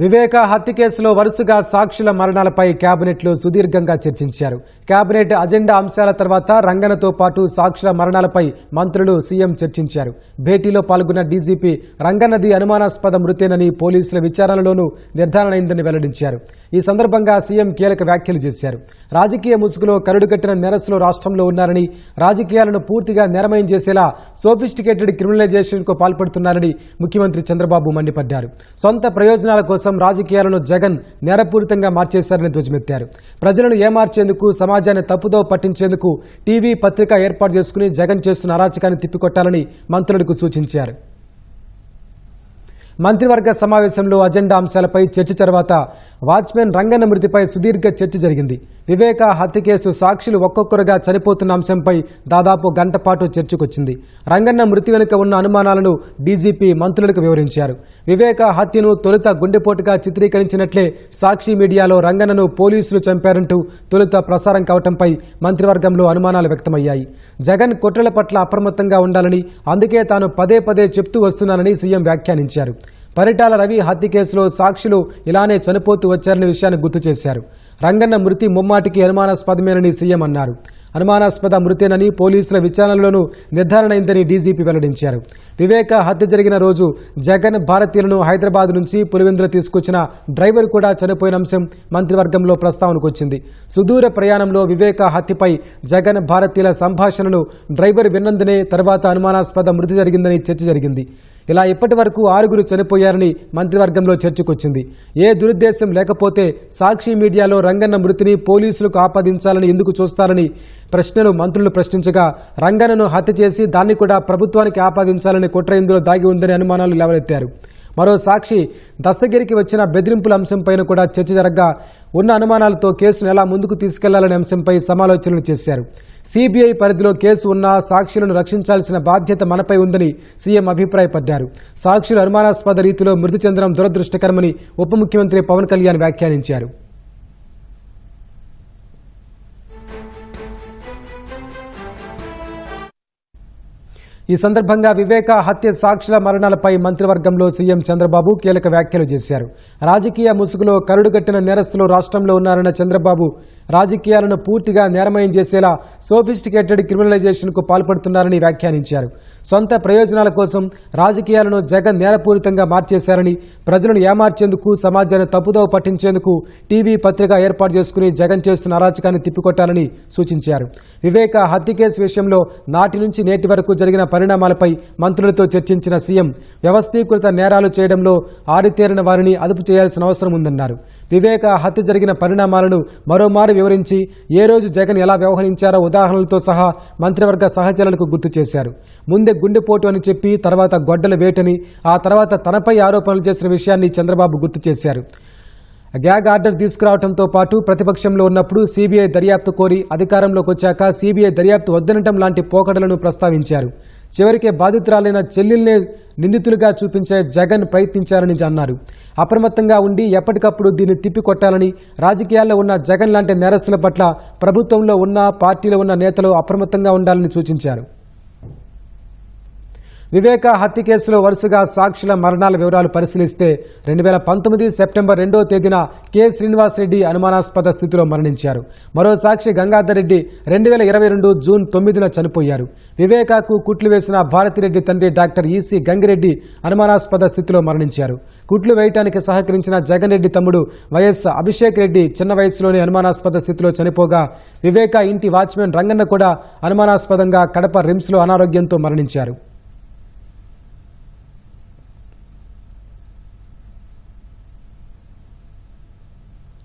వివేక హత్య కేసులో వరుసగా సాక్షుల మరణాలపై కేబినెట్లో సుదీర్ఘంగా చర్చించారు. కేబినెట్ అజెండా అంశాల తర్వాత రంగనతో పాటు సాక్షుల మరణాలపై మంత్రులు సీఎం చర్చించారు. భేటీలో పాల్గొన్న డీజీపీ రంగన్నది అనుమానాస్పద మృతేనని పోలీసుల విచారణలోనూ నిర్ధారణ వెల్లడించారు. ఈ సందర్భంగా సీఎం కీలక వ్యాఖ్యలు చేశారు. రాజకీయ ముసుగులో కరుడుగట్టిన నెరసులు రాష్ట్రంలో ఉన్నారని రాజకీయాలను పూర్తిగా నేరమయం చేసేలా సోఫిస్టికేటెడ్ క్రిమినలైజేషన్కు పాల్పడుతున్నారని ముఖ్యమంత్రి చంద్రబాబు మండిపడ్డారు. సొంత ప్రయోజనాల కోసం రాజకీయాలను జగన్ నేరపూరితంగా మార్చేశారని ధ్వజమెత్తారు. ప్రజలను ఏమార్చేందుకు సమాజాన్ని తప్పుదో పట్టించేందుకు టీవీ పత్రిక ఏర్పాటు చేసుకుని జగన్ చేస్తున్న అరాచకాన్ని తిప్పికొట్టాలని మంత్రులకు సూచించారు. మంత్రివర్గ సమావేశంలో అజెండా అంశాలపై చర్చ తర్వాత వాచ్మెన్ రంగన్న మృతిపై సుదీర్ఘ చర్చ జరిగింది. వివేక హత్య కేసు సాక్షులు ఒక్కొక్కరుగా చనిపోతున్న అంశంపై దాదాపు గంట పాటు చర్చకొచ్చింది. రంగన్న మృతి వెనుక ఉన్న అనుమానాలను డీజీపీ మంత్రులకు వివరించారు. వివేక హత్యను తొలుత గుండెపోటుగా చిత్రీకరించినట్లే సాక్షి మీడియాలో రంగన్నను పోలీసులు చంపారంటూ తొలుత ప్రసారం కావటంపై మంత్రివర్గంలో అనుమానాలు వ్యక్తమయ్యాయి. జగన్ కుట్రల పట్ల అప్రమత్తంగా ఉండాలని అందుకే తాను పదే పదే చెప్తూ వస్తున్నానని సీఎం వ్యాఖ్యానించారు. పరిటాల రవి హత్య కేసులో సాక్షులు ఇలానే చనిపోతూ వచ్చారనే విషయాన్ని గుర్తు చేశారు. రంగన్న మృతి ముమ్మాటికి అనుమానాస్పదమేనని సీఎం అన్నారు. అనుమానాస్పద మృతేనని పోలీసుల విచారణలోనూ నిర్ధారణ అయిందని డీజీపీ వెల్లడించారు. వివేక హత్య జరిగిన రోజు జగన్ భారతీయులను హైదరాబాద్ నుంచి పులివెందుల తీసుకొచ్చిన డ్రైవర్ కూడా చనిపోయిన అంశం మంత్రివర్గంలో ప్రస్తావనకు వచ్చింది సుదూర ప్రయాణంలో వివేక హత్యపై జగన్ భారతీయుల సంభాషణలు డ్రైవర్ విన్నందునే తర్వాత అనుమానాస్పద మృతి జరిగిందని చర్చ జరిగింది. ఇలా ఇప్పటి వరకు ఆరుగురు చనిపోయారని మంత్రివర్గంలో చర్చకొచ్చింది. ఏ దురుద్దేశం లేకపోతే సాక్షి మీడియాలో రంగన్న మృతిని పోలీసులకు ఆపాదించాలని ఎందుకు చూస్తారని ప్రశ్నలు మంత్రులు ప్రశ్నించగా రంగన్నను హత్య చేసి దాన్ని కూడా ప్రభుత్వానికి ఆపాదించాలని కుట్ర ఇందులో దాగి ఉందని అనుమానాలు లేవనెత్తారు. మరో సాక్షి దస్తగిరికి వచ్చిన బెదిరింపుల అంశంపైన కూడా చర్చ జరగగా ఉన్న అనుమానాలతో కేసును ఎలా ముందుకు తీసుకెళ్ళాలనే అంశంపై సమాలోచనలు చేశారు. సిబిఐ పరిధిలో కేసు ఉన్నా సాక్షులను రక్షించాల్సిన బాధ్యత మనపై ఉందని సీఎం అభిప్రాయపడ్డారు. సాక్షులు అనుమానాస్పద రీతిలో మృతి చెందడం దురదృష్టకరమని ఉప ముఖ్యమంత్రి పవన్ కళ్యాణ్ వ్యాఖ్యానించారు. ఈ సందర్భంగా వివేక హత్య సాక్షుల మరణాలపై మంత్రివర్గంలో సీఎం చంద్రబాబు కీలక వ్యాఖ్యలు చేశారు. రాజకీయ ముసుగులో కరుడుగట్టిన నేరస్తులు రాష్ట్రంలో ఉన్నారన్న చంద్రబాబు రాజకీయాలను పూర్తిగా నేరమయం చేసేలా సోఫిస్టికేటెడ్ క్రిమినలైజేషన్కు పాల్పడుతున్నారని వ్యాఖ్యానించారు. సొంత ప్రయోజనాల కోసం రాజకీయాలను జగన్ నేరపూరితంగా మార్చేశారని ప్రజలను ఏమార్చేందుకు సమాజాన్ని తప్పుదోవ పట్టించేందుకు టీవీ పత్రిక ఏర్పాటు చేసుకుని జగన్ చేస్తున్న అరాచకాన్ని తిప్పికొట్టాలని సూచించారు. వివేక హత్య కేసు విషయంలో నాటి నుంచి నేటి వరకు జరిగిన పరిణామాలపై మంత్రులతో చర్చించిన సీఎం వ్యవస్థీకృత నేరాలు చేయడంలో ఆరితేరిన వారిని అదుపు చేయాల్సిన అవసరం ఉందన్నారు. వివేక హత్య జరిగిన పరిణామాలను మరోమారు వివరించి ఏ రోజు జగన్ ఎలా వ్యవహరించారో ఉదాహరణలతో సహా మంత్రివర్గ సహచరులకు గుర్తు చేశారు. ముందే గుండెపోటు అని చెప్పి తర్వాత గొడ్డల వేటని ఆ తర్వాత తనపై ఆరోపణలు చేసిన విషయాన్ని చంద్రబాబు గుర్తు చేశారు. గ్యాగ్ ఆర్డర్ తీసుకురావడంతో పాటు ప్రతిపక్షంలో ఉన్నప్పుడు సీబీఐ దర్యాప్తు కోరి అధికారంలోకి వచ్చాక సీబీఐ దర్యాప్తు వద్దనటం లాంటి పోకడలను ప్రస్తావించారు. చివరికి బాధితురాలైన చెల్లెల్నే నిందితులుగా చూపించే జగన్ ప్రయత్నించారని అన్నారు. అప్రమత్తంగా ఉండి ఎప్పటికప్పుడు దీన్ని తిప్పికొట్టాలని రాజకీయాల్లో ఉన్న జగన్ లాంటి నేరస్తుల పట్ల ప్రభుత్వంలో ఉన్న పార్టీలో ఉన్న నేతలు అప్రమత్తంగా ఉండాలని సూచించారు. వివేక హత్య కేసులో వరుసగా సాక్షుల మరణాల వివరాలు పరిశీలిస్తే రెండు వేల పంతొమ్మిది సెప్టెంబర్ రెండో తేదీన కె. శ్రీనివాసరెడ్డి అనుమానాస్పద స్థితిలో మరణించారు. మరో సాక్షి గంగాధర్ రెడ్డి రెండు వేల ఇరవై రెండు జూన్ తొమ్మిదిన చనిపోయారు. వివేకాకు కుట్లు వేసిన భారతిరెడ్డి తండ్రి డాక్టర్ ఈసీ గంగిరెడ్డి అనుమానాస్పద స్థితిలో మరణించారు. కుట్లు వేయటానికి సహకరించిన జగన్ రెడ్డి తమ్ముడు వైఎస్ అభిషేక్ రెడ్డి చిన్న వయసులోనే అనుమానాస్పద స్థితిలో చనిపోగా వివేక ఇంటి వాచ్మెన్ రంగన్న కూడా అనుమానాస్పదంగా కడప రిమ్స్లో అనారోగ్యంతో మరణించారు.